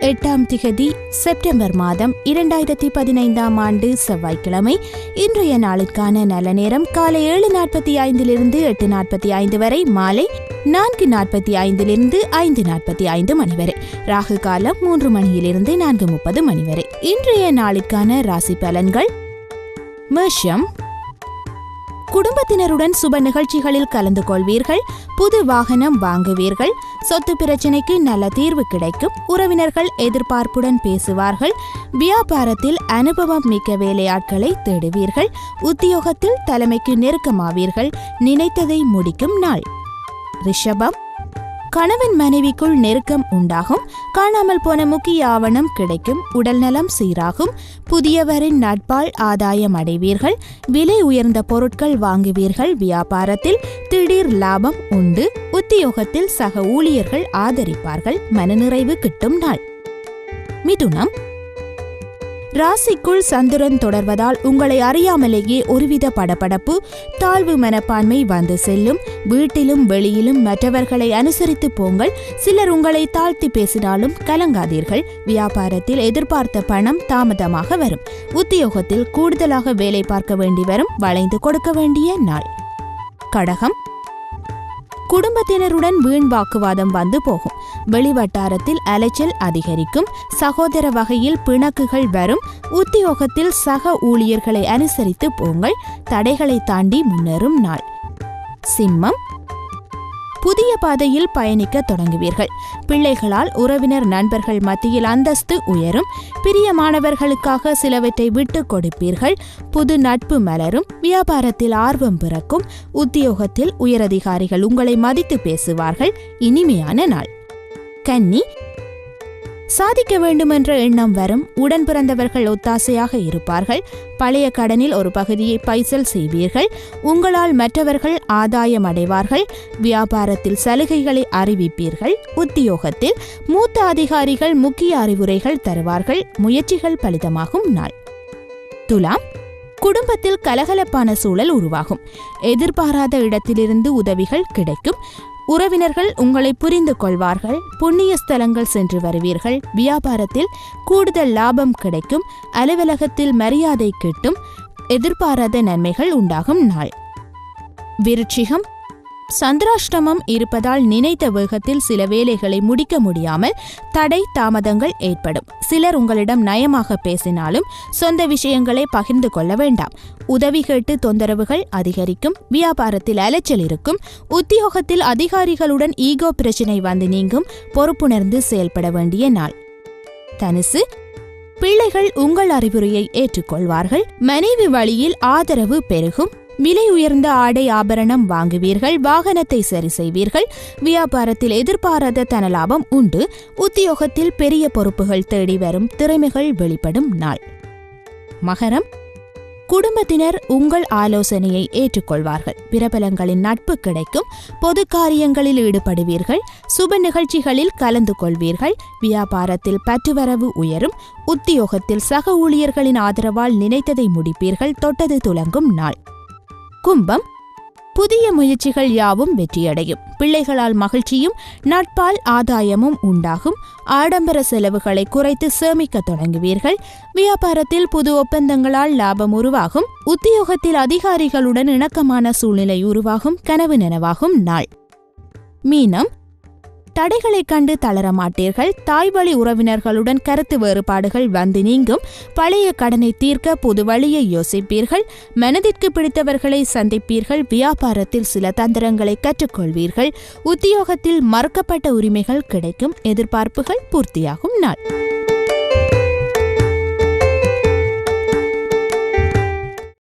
எட்டாம் திகதி செப்டம்பர் மாதம் இரண்டாயிரத்தி பதினைந்தாம் ஆண்டு செவ்வாய்க்கிழமை. இன்றைய நாளுக்கான நல்ல நேரம் காலை ஏழு நாற்பத்தி ஐந்திலிருந்து எட்டு நாற்பத்தி ஐந்து வரை மாலை நான்கு நாற்பத்தி ஐந்திலிருந்து ஐந்து நாற்பத்தி ஐந்து மணி வரை. ராகு காலம் மூன்று மணியிலிருந்து நான்கு முப்பது மணி வரை. இன்றைய நாளுக்கான ராசி பலன்கள் மேஷம் குடும்பத்தினருடன் சுப நிகழ்ச்சிகளில் கலந்து கொள்வீர்கள் புது வாகனம் வாங்குவீர்கள் சொத்து பிரச்சினைக்கு நல்ல தீர்வு கிடைக்கும் உறவினர்கள் எதிர்பார்ப்புடன் பேசுவார்கள் வியாபாரத்தில் அனுபவம் மிக்க வேலையாட்களை தேடுவீர்கள் உத்தியோகத்தில் தலைமைக்கு நெருக்கமாவீர்கள் நினைத்ததை முடிக்கும் நாள். ரிஷபம் கணவன் மனைவிக்குள் நெருக்கம் உண்டாகும். காணாமல் போன முக்கிய ஆவணம் கிடைக்கும். உடல்நலம் சீராகும். புதியவரின் நட்பால் ஆதாயம் அடைவீர்கள். விலை உயர்ந்த பொருட்கள் வாங்குவீர்கள். வியாபாரத்தில் திடீர் லாபம் உண்டு. உத்தியோகத்தில் சக ஊழியர்கள் ஆதரிப்பார்கள். மனநிறைவு கிட்டும் நாள். மிதுனம். ராசிக்குள் சந்திரன் தொடர்வதால் உங்களை அறியாமலேயே ஒருவித படபடப்பு தாழ்வு மனப்பான்மை வந்து செல்லும். வீட்டிலும் வெளியிலும் மற்றவர்களை அனுசரித்து போங்கள். சிலர் உங்களை தாழ்த்தி பேசினாலும் கலங்காதீர்கள். வியாபாரத்தில் எதிர்பார்த்த பணம் தாமதமாக வரும். உத்தியோகத்தில் கூடுதலாக வேலை பார்க்க வேண்டி வரும். வளைந்து கொடுக்க வேண்டிய நாள். கடகம். குடும்பத்தினருடன் வீண் வாக்குவாதம் வந்து போகும். வெளிவட்டாரத்தில் அலைச்சல் அதிகரிக்கும். சகோதர வகையில் பிணக்குகள் வரும். உத்தியோகத்தில் சக ஊழியர்களை அனுசரித்து போங்கள். தடைகளை தாண்டி முன்னேறும் நாள். சிம்மம். புதிய பாதையில் பயணிக்க தொடங்குவீர்கள். பிள்ளைகளால் உறவினர் நண்பர்கள் மத்தியில் அந்தஸ்து உயரும். பிரியமானவர்களுக்காக சிலவற்றை விட்டு கொடுப்பீர்கள். புது நட்பு மலரும். வியாபாரத்தில் ஆர்வம் பிறக்கும். உத்தியோகத்தில் உயரதிகாரிகள் உங்களை மதித்து பேசுவார்கள். இனிமையான நாள். கன்னி சாதிக்க வேண்டுமென்ற எண்ணம் வரும் உடன் பிறந்தவர்கள் ஒத்தாசையாக இருப்பார்கள். பழைய கடனில் ஒரு பகுதியை பைசல் செய்வீர்கள். உங்களால் மற்றவர்கள் ஆதாயம் அடைவார்கள். வியாபாரத்தில் சலுகைகளை அறிவிப்பீர்கள். உத்தியோகத்தில் மூத்த அதிகாரிகள் முக்கிய அறிவுரைகள் தருவார்கள். முயற்சிகள் பலிதமாகும் நாள். துலாம் குடும்பத்தில் கலகலப்பான சூழல் உருவாகும். எதிர்பாராத இடத்திலிருந்து உதவிகள் கிடைக்கும். உறவினர்கள் உங்களை புரிந்து கொள்வார்கள் புண்ணிய ஸ்தலங்கள் சென்று வருவீர்கள் வியாபாரத்தில் கூடுதல் லாபம் கிடைக்கும் அலுவலகத்தில் மரியாதை கிட்டும் எதிர்பாராத நன்மைகள் உண்டாகும் நாள். விருட்சிகம் சந்திராஷ்டமம் இருப்பதால் நினைத்த வேகத்தில் சில வேலைகளை முடிக்க முடியாமல் தடை தாமதங்கள் ஏற்படும். சிலர் உங்களிடம் நயமாக பேசினாலும் சொந்த விஷயங்களை பகிர்ந்து கொள்ள வேண்டாம். உதவி கேட்டு தொந்தரவுகள் அதிகரிக்கும் வியாபாரத்தில் அலைச்சல் இருக்கும் உத்தியோகத்தில் அதிகாரிகளுடன் ஈகோ பிரச்சினை வந்து நீங்கும் பொறுப்புணர்ந்து செயல்பட வேண்டிய நாள். தனுசு பிள்ளைகள் உங்கள் அறிவுரையை ஏற்றுக்கொள்வார்கள். மனைவி வழியில் ஆதரவு பெருகும். விலை உயர்ந்த ஆடை ஆபரணம் வாங்குவீர்கள் வாகனத்தை சரி செய்வீர்கள் வியாபாரத்தில் எதிர்பாராத தனலாபம் உண்டு உத்தியோகத்தில் பெரிய பொறுப்புகள் தேடி வரும் திறமைகள் வெளிப்படும் நாள். மகரம் குடும்பத்தினர் உங்கள் ஆலோசனையை ஏற்றுக்கொள்வார்கள் பிரபலங்களின் நட்பு கிடைக்கும் பொது காரியங்களில் ஈடுபடுவீர்கள் சுப நிகழ்ச்சிகளில் கலந்து கொள்வீர்கள் வியாபாரத்தில் பற்றுவரவு உயரும் உத்தியோகத்தில் சக ஊழியர்களின் ஆதரவால் நினைத்ததை முடிப்பீர்கள் தொட்டது துலங்கும் நாள். கும்பம் புதிய முயற்சிகள் யாவும் வெற்றியடையும். பிள்ளைகளால் மகிழ்ச்சியும் நட்பால் ஆதாயமும் உண்டாகும். ஆடம்பர செலவுகளை குறைத்து சேமிக்க தொடங்குவீர்கள். வியாபாரத்தில் புது ஒப்பந்தங்களால் லாபம் உருவாகும். உத்தியோகத்தில் அதிகாரிகளுடன் இணக்கமான சூழ்நிலை உருவாகும். கனவு நனவாகும். நாள். மீனம் தடைகளைக் கண்டு தளர மாட்டீர்கள் தாய்வழி உறவினர்களுடன் கருத்து வேறுபாடுகள் வந்து நீங்கும். பழைய கடனை தீர்க்க புது வழியை யோசிப்பீர்கள். மனதிற்கு பிடித்தவர்களை சந்திப்பீர்கள். வியாபாரத்தில் சில தந்திரங்களை கற்றுக்கொள்வீர்கள். உத்தியோகத்தில் மறுக்கப்பட்ட உரிமைகள் கிடைக்கும். எதிர்பார்ப்புகள் பூர்த்தியாகும் நாள்.